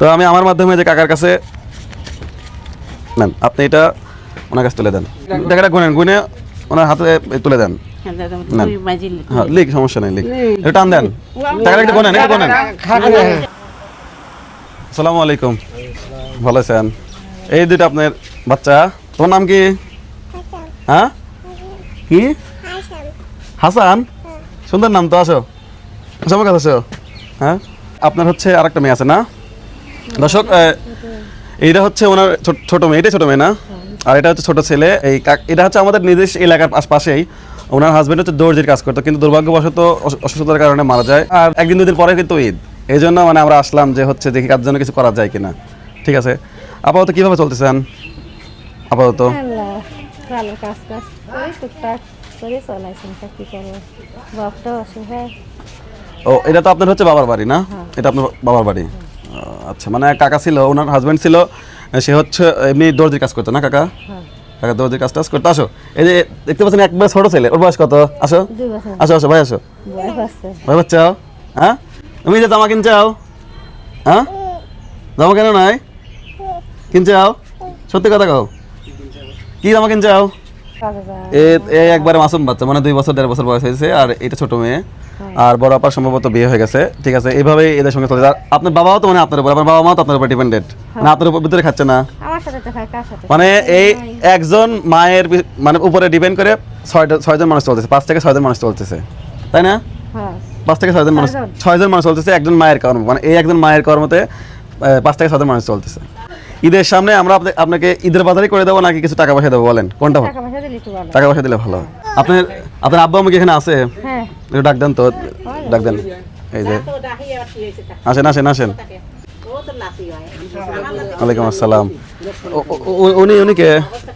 তো আমি আমার মাধ্যমে যে কাকার কাছে নেন আপনি এটা ওনার কাছে তুলে দেন। টাকাটা গুনেন গুনে ওনার হাতে তুলে দেন। হ্যাঁ লিখ। সমস্যা নেই লিখ। এটা টান দেন। টাকাটা একটু গোনেন একটু গোনেন। আসসালামু আলাইকুম। ভালো আছেন? এই দুটো আপনার বাচ্চা। তোমার নাম কি? হ্যাঁ? কি? হাসান? সুন্দর নাম তো আসো। আসো আমার কাছে আসো। হ্যাঁ? আপনার হচ্ছে আরেকটা মেয়ে আছে না? দর্শক এইটা হচ্ছে ওনার ছোট- মেয়ে এটাই ছোট মেয়ে না? আর এটা হচ্ছে ছোট ছেলে এই এটা হচ্ছে আমাদের নিজস্ব এলাকার আশপাশেই। ওনার হাজবেন্ড হচ্ছে দর্জির কাজ করতো কিন্তু দুর্ভাগ্যবশত অসুস্থতার কারণে মারা যায়। আর একদিন দুদিন পরে কিন্তু ঈদ। এই জন্য মানে আমরা আসলাম যে হচ্ছে দেখি কার জন্য কিছু করা যায় কিনা। ঠিক আছে? আপাতত কীভাবে চলতেছেন আপাতত। ভালো কাজ কাজ। করে টুকটাক করে চলাইছেন তা কি করব বাপটা অসুবিধা ও এটা তো আপনার হচ্ছে বাবার বাড়ি না? এটা আপনার বাবার বাড়ি? আচ্ছা মানে কাকা ছিল ওনার হাজবেন্ড ছিল সে হচ্ছে এমনি দর্জির কাজ করতো না কাকা? কাকা দর্জির কাজ টাজ করতো। আসো এই যে দেখতে পাচ্ছেন একবার ছোট ছেলে ওর বয়স কত? আসো। আসো আসো ভাই আসো। ভাই বাচ্চাও হ্যাঁ? তুমি যে জামা কিনছাও হ্যাঁ? জামা কেন নাই? কিনছাও সত্যি কথা কও। কি জামা কিনছাও এ একবারে মাসুম বাচ্চা মানে দুই বছর দেড় বছর বয়স হয়েছে আর এটা ছোট মেয়ে। আর বড় আপার সম্ভবত বিয়ে হয়ে গেছে ঠিক আছে? এইভাবেই এদের সঙ্গে চলে আর আপনার বাবাও তো মানে আপনার উপর আপনার বাবা মাও তো আপনার উপর ডিপেন্ডেন্ট মানে আপনার উপর ভিতরে খাচ্ছে না। মানে এই একজন মায়ের মানে উপরে ডিপেন্ড করে ছয়টা ছয়জন মানুষ চলতেছে পাঁচ থেকে ছয়জন মানুষ চলতেছে। তাই না? হ্যাঁ। পাঁচ থেকে ছয়জন মানুষ। ছয়জন? মানুষ চলতেছে একজন মায়ের কর্ম মানে এই একজন মায়ের কর্মতে পাঁচ থেকে ছয়জন মানুষ চলতেছে। ঈদের সামনে আমরা আপনাকে ঈদের বাজারই করে দেবো নাকি কিছু টাকা পয়সা দেবো বলেন? কোনটা ভালো? টাকা পয়সা দিলে ভালো। টাকা পয়সা দিলে ভালো। আপনার আপনার আব্বা আমাকে এখানে আছে? হ্যাঁ। একটু ডাক দেন তো ডাক দেন। এই যে। আসেন আসেন আসেন। ওয়ালাইকুম আসসালাম। উনি উনি কে?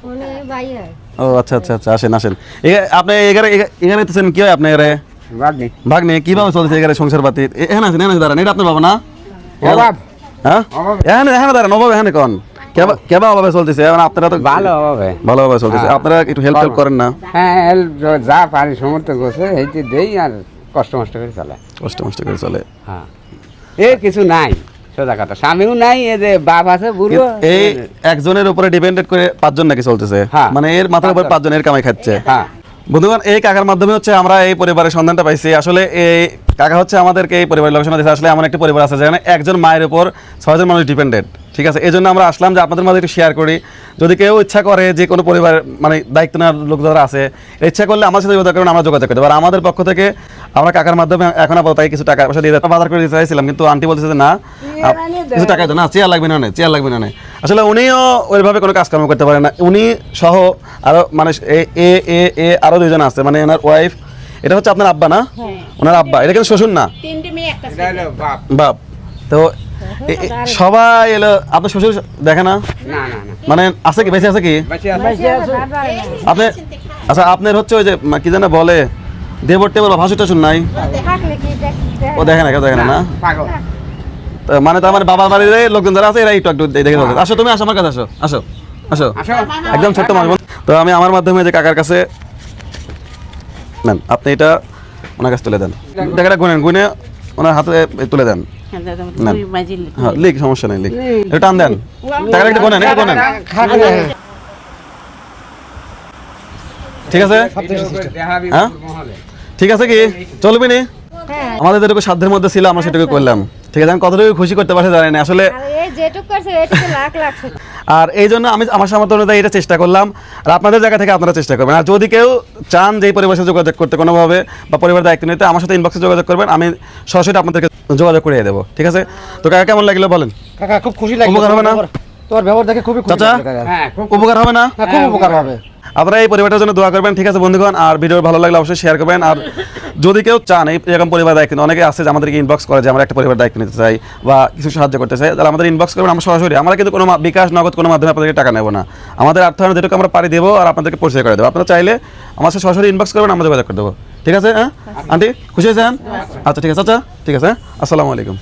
উনি ভাই হয়। ও আচ্ছা আচ্ছা আচ্ছা আসেন আসেন। এ- আপনি এখানে এখানে তো কি হয় আপনি এখানে? বাগনি ভাগ্নে কীভাবে চলছে এখানে সংসার পাতি এখানে আছেন এখানে দাঁড়ান এটা আপনার বাবা না? হ্যাঁ? এখানে এখানে দাঁড়ান অভাব এখানে কোন? কেবা কেবা অভাবে চলতেছে। আপনারা তো ভালো হবে ভালোভাবে চলতেছে। হ্যাঁ। আপনারা একটু হেল্প হেল্প করেন না। হ্যাঁ help যা পারি সমর্থ করছে এইতে দেই আর কষ্ট মষ্ট করে চলে। কষ্ট মষ্ট করে চলে। হ্যাঁ। এ কিছু নাই সোজা কথা। স্বামীও নাই এ যে বাপ আছে বুড়ো এই একজনের উপরে ডিপেন্ডেড করে পাঁচজন নাকি চলতেছে? হ্যাঁ। মানে এর মাথার উপর পাঁচজন এর কামাই খাচ্ছে। হ্যাঁ। বন্ধুগণ এই কাকার মাধ্যমে হচ্ছে আমরা এই পরিবারের সন্ধানটা পাইছি। আসলে এই কাকা হচ্ছে আমাদেরকে এই পরিবারের লোকেশন দিয়েছে আসলে এমন একটি পরিবার আছে যেখানে একজন মায়ের উপর ছয়জন মানুষ ডিপেন্ডেন্ট ঠিক আছে? এই জন্য আমরা আসলাম যে আপনাদের মাঝে একটু শেয়ার করি। যদি কেউ ইচ্ছা করে যে কোনো পরিবার মানে দায়িত্ব নেওয়ার লোক যারা আছে ইচ্ছা করলে আমার সাথে যোগাযোগ করুন আমরা যোগাযোগ করতে পারি। আমাদের পক্ষ থেকে আমরা কাকার মাধ্যমে এখন আপাতত তাই কিছু টাকা পয়সা দিয়ে বাজার করে দিতে চাইছিলাম কিন্তু আন্টি বলছে যে না। কিছু টাকা না চেয়ার লাগবে না চেয়ার লাগবে না আসলে উনিও ওইভাবে কোনো কাজকর্ম করতে পারে না। উনি সহ আরও মানে এ এ এ এ আরও দুইজন আছে। মানে ওনার ওয়াইফ এটা হচ্ছে আপনার আব্বা না? ওনার আব্বা এটা কিন্তু শ্বশুর না? বাপ। বাপ। তো সবাই এলো আপনার শ্বশুর দেখে না? না না না। মানে আছে কি বেঁচে আছে কি। আপনি আচ্ছা আপনার হচ্ছে ওই যে কি যেন বলে দেবর টেবর নাই? থাকলে কি দেখ দেখ- ও দেখে না কেউ দেখে না না? তো মানে তার মানে বাবার বাড়ির লোকজন যারা আছে এরা একটু একটু দেখে আসো তুমি আসো আমার কাছে আসো আসো আসো। একদম ছোট্ট মানুষ তো আমি আমার মাধ্যমে যে কাকার কাছে নেন আপনি এটা ওনার কাছে তুলে দেন। টাকাটা গুনেন গুনে ওনার হাতে তুলে দেন। না। হ্যাঁ লিখ সমস্যা নেই লিখ। এটা টান দেন। টাকাটা একটু গোনেন একটু গোনেন। ঠিক আছে? হ্যাঁ? ঠিক আছে কি? চলবে নি? হ্যাঁ। আমাদের যেটুকু সাধ্যের মধ্যে ছিল আমরা সেটুকু করলাম। ঠিক আছে আমি কতটুকু খুশি করতে পারছি জানি না। আসলে যেটুক করছে এটুকু লাখ লাখ। আর এই জন্য আমি আমার সামর্থ্য অনুযায়ী এটা চেষ্টা করলাম আর আপনাদের জায়গা থেকে আপনারা চেষ্টা করবেন। আর যদি কেউ চান যে এই পরিবারের সাথে যোগাযোগ করতে কোনোভাবে বা পরিবারের দায়িত্ব নিতে আমার সাথে ইনবক্সে যোগাযোগ করবেন আমি সরাসরি আপনাদেরকে যোগাযোগ করিয়ে দেবো। ঠিক আছে? তো কাকা কেমন লাগল বলেন? কাকা খুব খুশি লাগল। উপকার হবে না? তোমার ব্যবহার দেখে খুবই খুশি চাচা? হ্যাঁ খুব উপকার হবে না? হ্যাঁ, খুব উপকার হবে। আপনারা এই পরিবারটার জন্য দোয়া করবেন। ঠিক আছে বন্ধুগণ আর ভিডিও ভালো লাগলে অবশ্যই শেয়ার করবেন। আর যদি কেউ চান এই এরকম পরিবার দায়িত্ব অনেকে আছে যে আমাদেরকে ইনবক্স করে যে আমরা একটা পরিবার দায়িত্ব নিতে চাই বা কিছু সাহায্য করতে চাই তাহলে আমাদের ইনবক্স করবেন আমরা সরাসরি আমরা কিন্তু কোনো বিকাশ নগদ কোনো মাধ্যমে আপনাদেরকে টাকা নেব না। আমাদের অর্থায়ন যেটুকু আমরা পারি দেবো আর আপনাদেরকে পরিচয় করে দেবো। আপনারা চাইলে আমার সাথে সরাসরি ইনবক্স করবেন আমরা যোগাযোগ করে দেবো। ঠিক আছে হ্যাঁ? আন্টি খুশি হয়েছেন? আচ্ছা ঠিক আছে আচ্ছা ঠিক আছে হ্যাঁ? আসসালামু আলাইকুম।